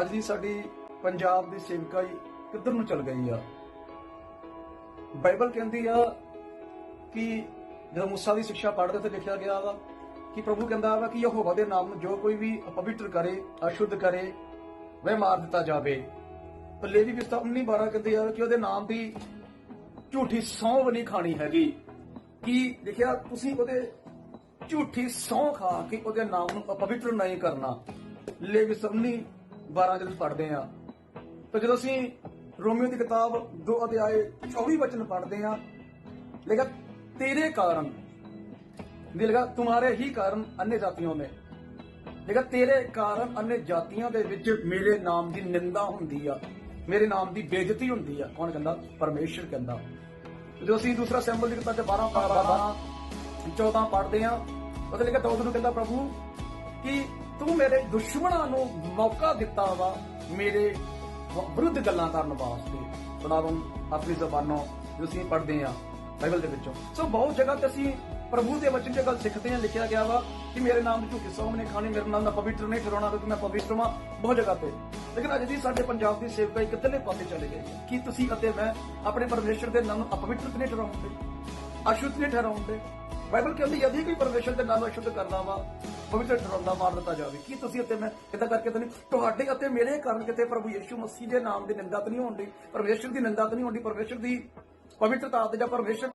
ਅੱਜ ਦੀ ਸਾਡੀ ਪੰਜਾਬ ਦੀ ਸੇਵਕਾਈ ਕਿੱਧਰ ਨੂੰ ਚਲ ਗਈ ਆ? ਬਾਈਬਲ ਕਹਿੰਦੀ ਆ ਕਿ ਜਦੋਂ ਮੂਸਾ ਦੀ ਸਿੱਖਿਆ ਪੜ੍ਹਦੇ ਤੇ ਲਿਖਿਆ ਗਿਆ ਵਾ ਕਿ ਪ੍ਰਭੂ ਕਹਿੰਦਾ ਵਾ ਕਿ ਯਹੋਵਾ ਦੇ ਨਾਮ ਨੂੰ ਜੋ ਕੋਈ ਵੀ ਅਪਵਿੱਤਰ ਕਰੇ, ਅਸ਼ੁੱਧ ਕਰੇ, ਵਹ ਮਾਰ ਦਿੱਤਾ ਜਾਵੇ। ਪਰ ਲੇਵੀ ਵਿਸਤਾ 19 12 ਕਹਿੰਦੇ ਆ ਕਿ ਉਹਦੇ ਨਾਮ ਦੀ ਝੂਠੀ ਸੌਂਹ ਨਹੀਂ ਖਾਣੀ ਹੈਗੀ। ਕਿ ਦੇਖਿਆ ਤੁਸੀਂ ਉਹਦੇ ਝੂਠੀ ਸੌਂਹ ਖਾ ਕੇ ਉਹਦੇ ਨਾਮ ਨੂੰ ਅਪਵਿੱਤਰ ਨਹੀਂ ਕਰਨਾ। ਲੇਵੀ 19 12 ਜਦ ਪੜ੍ਹਦੇ ਆ ਤਾਂ ਜਦੋਂ ਅਸੀਂ ਰੋਮੀਓ ਦੀ ਕਿਤਾਬ 2 ਅਧਿਆਏ 24 ਵਚਨ ਪੜ੍ਹਦੇ ਆ ਲੇਕਿਨ ਤੇਰੇ ਕਾਰਨ। ਲੇਗਾ ਤੁਹਾਰੇ ਹੀ ਕਾਰਨ ਅੰਨੇ ਜਾਤੀਆਂ ਨੇ ਲੇਗਾ ਤੇਰੇ ਕਾਰਨ ਅੰਨੇ ਜਾਤੀਆਂ ਦੇ ਵਿੱਚ ਮੇਰੇ ਨਾਮ ਦੀ ਨਿੰਦਾ ਹੁੰਦੀ ਆ। ਮੇਰੇ ਨਾਮ ਦੀ ਬੇਇੱਜ਼ਤੀ ਹੁੰਦੀ ਆ। ਕੌਣ ਕਹਿੰਦਾ? ਪਰਮੇਸ਼ਰ ਕਹਿੰਦਾ। ਜਦੋਂ ਅਸੀਂ ਦੂਸਰਾ ਸੈਂਬਲ ਦੀ ਕਿਤਾਬ 12 12 14 ਪੜ੍ਹਦੇ ਆ ਉਹਦੇ ਲਈ ਦਾਊਦ ਨੂੰ ਕਹਿੰਦਾ, ਪ੍ਰਭੂ, ਕਿ ਤੂੰ ਮੇਰੇ ਦੁਸ਼ਮਣਾਂ ਨੂੰ ਮੌਕਾ ਦਿੱਤਾ ਵਾ ਮੇਰੇ ਵਿਰੁੱਧ ਗੱਲਾਂ ਕਰਨ ਵਾਸਤੇ। ਸੁਣਾਵੰ ਆਪਣੀ ਜ਼ਬਾਨੋਂ ਜੋ ਅਸੀਂ ਪੜ੍ਹਦੇ ਆ ਬਾਈਬਲ ਦੇ ਵਿੱਚੋਂ। ਸੋ ਬਹੁਤ ਜਗ੍ਹਾ ਤੇ ਅਸੀਂ ਪ੍ਰਭੂ ਦੇ ਵਚਨ 'ਚ ਗੱਲ ਸਿੱਖਦੇ ਹਾਂ, ਲਿਖਿਆ ਗਿਆ ਵਾ ਕਿ ਮੇਰੇ ਨਾਮ ਦੀ ਝੂਠੀ ਸੌਂ ਨੇ ਖਾਣੀ, ਮੇਰੇ ਨਾਮ ਦਾ ਪਵਿੱਤਰ ਨਹੀਂ ਠਹਿਰਾਉਣਾ ਕਿਉਂਕਿ ਮੈਂ ਪਵਿੱਤਰ ਹਾਂ ਬਹੁਤ ਜਗ੍ਹਾ ਤੇ। ਲੇਕਿਨ ਅੱਜ ਦੀ ਸਾਡੇ ਪੰਜਾਬ ਦੀ ਸੇਵਕਾਈ ਕਿੱਧਰਲੇ ਪਾਸੇ ਚਲੇ ਗਈ ਹੈ ਕੀ ਤੁਸੀਂ ਅਤੇ ਮੈਂ ਆਪਣੇ ਪਰਮੇਸ਼ਰ ਦੇ ਨਾਮ ਨੂੰ ਅਪਵਿੱਤਰ ਤਾਂ ਨਹੀਂ ਠਹਿਰਾਉਂਦੇ? ਅਸ਼ੁੱਧ ਨਹੀਂ ਠਹਿਰਾਉਂਦੇ? ਬਾਈਬਲ ਕਹਿੰਦੀ ਯਦੀ ਕੋਈ ਪਰਮੇਸ਼ਰ ਦੇ ਨਾਮ ਨੂੰ ਅਸ਼ੁੱਧ ਕਰਦਾ ਵਾ, ਪਵਿੱਤਰ ਠਹਿਰਾਉਂਦਾ ਮਾਰ ਦਿੱਤਾ ਜਾਵੇ, ਕੀ ਤੁਸੀਂ ਅਤੇ ਮੈਂ ਇਦਾਂ ਕਰਕੇ ਤਾਂ ਨਹੀਂ, ਤੁਹਾਡੇ ਅਤੇ ਮੇਰੇ ਕਾਰਨ ਕਿਤੇ ਪ੍ਰਭੂ ਯਿਸੂ ਮਸੀਹ ਦੇ ਨਾਮ ਦੀ ਨਿੰਦਾ ਤਾਂ ਨਹੀਂ ਹੋਣੀ ਪਰਮੇਸ਼ਰ ਦੀ ਨਿੰਦਾ ਤਾਂ ਨਹੀਂ ਹੋਣੀ ਪਰਮੇਸ਼ਰ ਦੀ ਪਵਿੱਤਰਤਾ ਤੇ ਜਾਂ ਪਰਮੇਸ਼ਰ